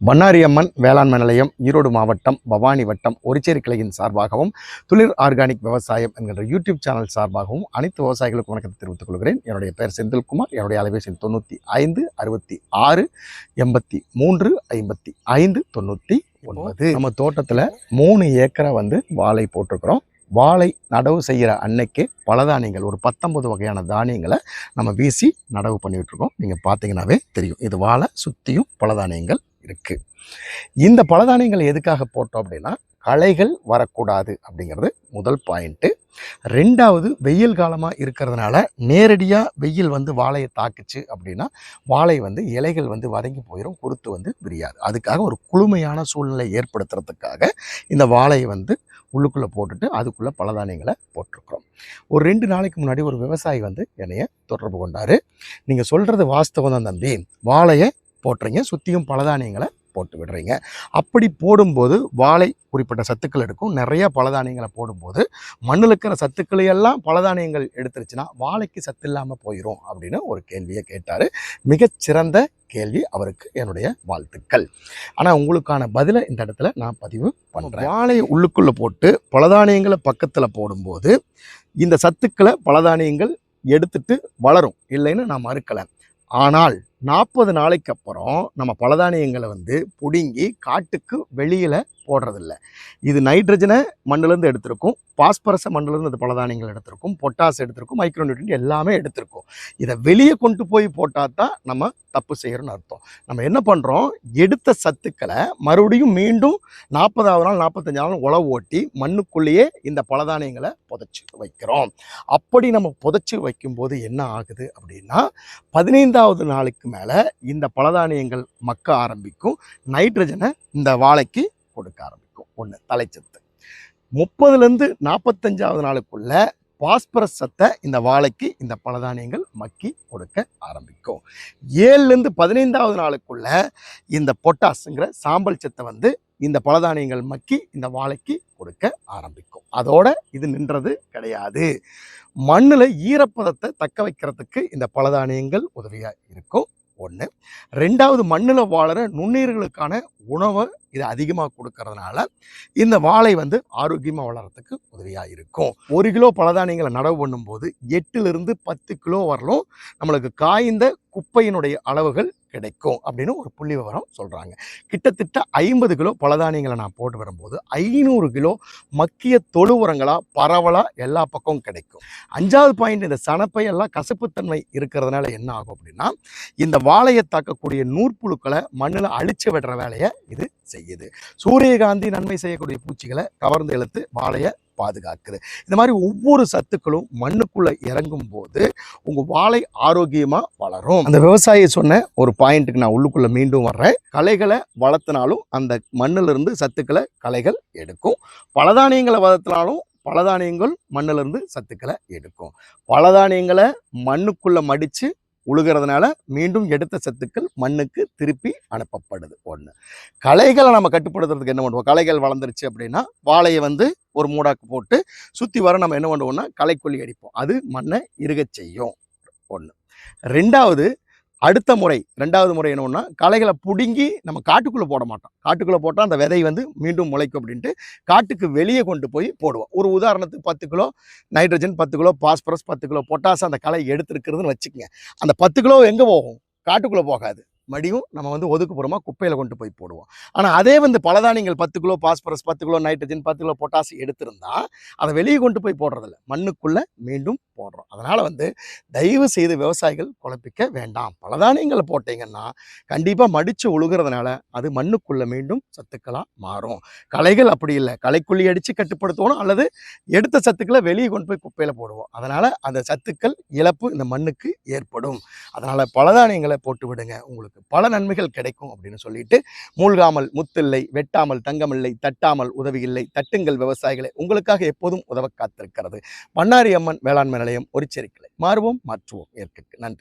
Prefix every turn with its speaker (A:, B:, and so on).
A: பண்ணாரி அம்மன் வேளாண்மை நிலையம் ஈரோடு மாவட்டம் பவானி வட்டம் ஒரிச்சேரி கிளையின் சார்பாகவும் துளிர் ஆர்கானிக் விவசாயம் என்கின்ற யூடியூப் சேனல் சார்பாகவும் அனைத்து விவசாயிகளுக்கும் வணக்கத்தை தெரிவித்துக் கொள்கிறேன். என்னுடைய பெயர் செந்தில்குமார். என்னுடைய அலைபேசி தொண்ணூற்றி ஐந்து அறுபத்தி ஆறு எண்பத்தி மூன்று ஐம்பத்தி ஐந்து தொண்ணூற்றி ஒன்பது. நம்ம தோட்டத்தில் மூணு ஏக்கரை வந்து வாழை போட்டிருக்கிறோம். வாழை நடவு செய்கிற அன்னைக்கு பலதானியங்கள் ஒரு பத்தொன்பது வகையான தானியங்களை நம்ம வீசி நடவு பண்ணிட்டு இருக்கோம் நீங்கள் பார்த்தீங்கன்னாவே தெரியும். இது வாழை சுற்றியும் பலதானியங்கள் இருக்குது இந்த பலதானியங்களை எதுக்காக போட்டோம் அப்படின்னா களைகள் வரக்கூடாது அப்படிங்கிறது முதல் பாயிண்ட்டு ரெண்டாவது வெயில் காலமாக இருக்கிறதுனால நேரடியாக வெயில் வந்து வாழையை தாக்குச்சு அப்படின்னா வாழை வந்து இலைகள் வந்து வதங்கி போயிடும் குருத்து வந்து விரியாது. அதுக்காக ஒரு குளுமையான சூழ்நிலை ஏற்படுத்துறதுக்காக இந்த வாழையை வந்து உள்ளுக்குள்ளே போட்டுட்டு அதுக்குள்ளே பலதானியங்களை போட்டிருக்கிறோம். ஒரு ரெண்டு நாளைக்கு முன்னாடி ஒரு விவசாயி வந்து என்னைய தொடர்பு கொண்டார். நீங்கள் சொல்கிறது வாஸ்தவம் தான் தம்பி. வாழையை போட்டுறீங்க. சுற்றியும் பலதானியங்களை போட்டு விடுறீங்க. அப்படி போடும்போது வாழை குறிப்பிட்ட சத்துக்கள் எடுக்கும். நிறைய பலதானியங்களை போடும்போது மண்ணில் இருக்கிற சத்துக்களை எல்லாம் பலதானியங்கள் எடுத்துருச்சுன்னா வாழைக்கு சத்து இல்லாமல் போயிடும் அப்படின்னு ஒரு கேள்வியை கேட்டார். மிகச்சிறந்த கேள்வி அவருக்கு என்னுடைய வாழ்த்துக்கள். ஆனால் உங்களுக்கான பதிலை இந்த இடத்துல நான் பதிவு பண்ணுறேன் வாழையை உள்ளுக்குள்ளே போட்டு பலதானியங்களை பக்கத்தில் போடும்போது இந்த சத்துக்களை பலதானியங்கள் எடுத்துட்டு வளரும். இல்லைன்னு நான் மறுக்கலை. ஆனால் நாற்பது நாளைக்கு அப்புறம் நம்ம பலதானியங்களை வந்து பிடுங்கி காட்டுக்கு வெளியில் போடுறதில்ல. இது நைட்ரஜனை மண்ணிலேருந்து எடுத்திருக்கும் பாஸ்பரஸை மண்ணிலேருந்து அது பலதானியங்கள் எடுத்திருக்கும் பொட்டாஸ் எடுத்திருக்கும் மைக்ரோநியூட்ரியன் எல்லாமே எடுத்திருக்கும். இதை வெளியே கொண்டு போய் போட்டால் தான் நம்ம தப்பு செய்கிறோன்னு அர்த்தம். நம்ம என்ன பண்ணுறோம் எடுத்த சத்துக்களை மறுபடியும் மீண்டும் நாற்பதாவது நாள் நாற்பத்தஞ்சாவது நாள் உழவு ஓட்டி மண்ணுக்குள்ளேயே இந்த பலதானியங்களை புதைச்சி வைக்கிறோம். அப்படி நம்ம புதைச்சி வைக்கும்போது என்ன ஆகுது அப்படின்னா பதினைந்தாவது நாளுக்கு மேலே இந்த பலதானியங்கள் மக்க ஆரம்பிக்கும். நைட்ரஜனை இந்த வாழைக்கு கொடுக்க ஆரம்பிக்கும். ஒன்று தலைச்சத்து. முப்பதுலேருந்து நாற்பத்தஞ்சாவது நாளுக்குள்ள பாஸ்பரஸ் சத்தை இந்த வாழைக்கு இந்த பலதானியங்கள் மக்கி கொடுக்க ஆரம்பிக்கும். ஏழுலேருந்து பதினைந்தாவது நாளுக்குள்ள இந்த பொட்டாஸுங்கிற சாம்பல் சத்தை வந்து இந்த பலதானியங்கள் மக்கி இந்த வாழைக்கு கொடுக்க ஆரம்பிக்கும். அதோட இது நின்றது கிடையாது. மண்ணில் ஈரப்பதத்தை தக்க வைக்கிறதுக்கு இந்த பலதானியங்கள் உதவியாக இருக்கும். ஒன்று ரெண்டாவது மண்ணில் வாழற நுண்ணுயிர்களுக்கான உணவை இது அதிகமாக கொடுக்கறதுனால இந்த வாழை வந்து ஆரோக்கியமாக வளர்கிறதுக்கு உதவியாக இருக்கும். ஒரு கிலோ பலதானியங்களை நடவு பண்ணும்போது எட்டுலேருந்து பத்து கிலோ வரலும் நம்மளுக்கு காய்ந்த குப்பையினுடைய அளவுகள் கிடைக்கும் அப்படின்னு ஒரு புள்ளி விவரம் சொல்கிறாங்க கிட்டத்தட்ட ஐம்பது கிலோ பலதானியங்களை நான் போட்டு வரும்போது ஐநூறு கிலோ மக்கிய தொழு உரங்களாக பரவலாக எல்லா பக்கமும் கிடைக்கும். அஞ்சாவது பாயிண்ட் இந்த சனப்பையெல்லாம் கசப்புத்தன்மை இருக்கிறதுனால என்ன ஆகும் அப்படின்னா இந்த வாழையை தாக்கக்கூடிய நூற்புழுக்களை மண்ணில் அழிச்சு விடுற வேலையை இது செய்யுது. சூரியகாந்தி நன்மை செய்யக்கூடிய பூச்சிகளை கவர்ந்து இழுத்து வாழையை பாதுகாக்குது. இந்த மாதிரி ஒவ்வொரு சத்துக்களும் மண்ணுக்குள்ளே இறங்கும் போது உங்கள் வாழை ஆரோக்கியமாக வளரும். அந்த விவசாயி சொன்ன ஒரு பாயிண்ட்டுக்கு நான் உள்ளுக்குள்ளே மீண்டும் வர்றேன். களைகளை வளர்த்தினாலும் அந்த மண்ணிலிருந்து சத்துக்களை களைகள் எடுக்கும். பலதானியங்களை வளர்த்தினாலும் பலதானியங்கள் மண்ணிலிருந்து சத்துக்களை எடுக்கும். பலதானியங்களை மண்ணுக்குள்ளே மடித்து உழுகிறதுனால மீண்டும் எடுத்த சத்துக்கள் மண்ணுக்கு திருப்பி அனுப்பப்படுது. ஒன்று களைகளை நம்ம கட்டுப்படுத்துறதுக்கு என்ன பண்ணுவோம்? களைகள் வளர்ந்துருச்சு அப்படின்னா வாழையை வந்து ஒரு மூடாக்கு போட்டு சுற்றி வர நம்ம என்ன பண்ணுவோம்னா களைக்கொல்லி அடிப்போம். அது மண்ணை இருகச் செய்யும். ஒன்று ரெண்டாவது அடுத்த முறை ரெண்டாவது முறை என்னன்னா களைகளை பிடுங்கி நம்ம காட்டுக்குள்ளே போட மாட்டோம். காட்டுக்குள்ளே போட்டால் அந்த விதை வந்து மீண்டும் முளைக்கும் அப்படின்ட்டு காட்டுக்கு வெளியே கொண்டு போய் போடுவோம். ஒரு உதாரணத்துக்கு பத்து கிலோ நைட்ரஜன் பத்து கிலோ பாஸ்பரஸ் பத்து கிலோ பொட்டாஸ் அந்த களை எடுத்துருக்கிறதுன்னு வச்சுக்கோங்க. அந்த பத்து கிலோ எங்கே போகும்? காட்டுக்குள்ளே போகாது. மடியும் நம்ம வந்து ஒதுக்குப்புறமா குப்பையில் கொண்டு போய் போடுவோம். ஆனால் அதே வந்து பலதானியங்கள் பத்து கிலோ பாஸ்பரஸ் பத்து கிலோ நைட்ரஜன் பத்து கிலோ பொட்டாஸ் எடுத்திருந்தா அதை வெளியே கொண்டு போய் போடுறதில்ல. மண்ணுக்குள்ளே மீண்டும் போடுறோம். அதனால் வந்து தயவு செய்து விவசாயிகள் குழப்பிக்க வேண்டாம். பலதானியங்களை போட்டீங்கன்னா கண்டிப்பாக மடித்து ஒழுகிறதுனால அது மண்ணுக்குள்ளே மீண்டும் சத்துக்களாக மாறும். களைகள் அப்படி இல்லை. களைக்குள்ளி அடித்து கட்டுப்படுத்துவோம் அல்லது எடுத்த சத்துக்களை வெளியே கொண்டு போய் குப்பையில் போடுவோம். அதனால் அந்த சத்துக்கள் இழப்பு இந்த மண்ணுக்கு ஏற்படும். அதனால் பலதானியங்களை போட்டு விடுங்க. உங்களுக்கு பல நன்மைகள் கிடைக்கும் அப்படின்னு சொல்லிட்டு மூழ்காமல் முத்தில்லை வெட்டாமல் தங்கமில்லை தட்டாமல் உதவி இல்லை தட்டுங்கள் விவசாயிகளை. உங்களுக்காக எப்போதும் உதவ காத்திருக்கிறது. பண்ணாரி அம்மன் வேளாண்மை நிலையம் ஒரு செரிக்கலை. மாறுவோம் மாற்றுவோம். ஏற்கக்கு. நன்றி.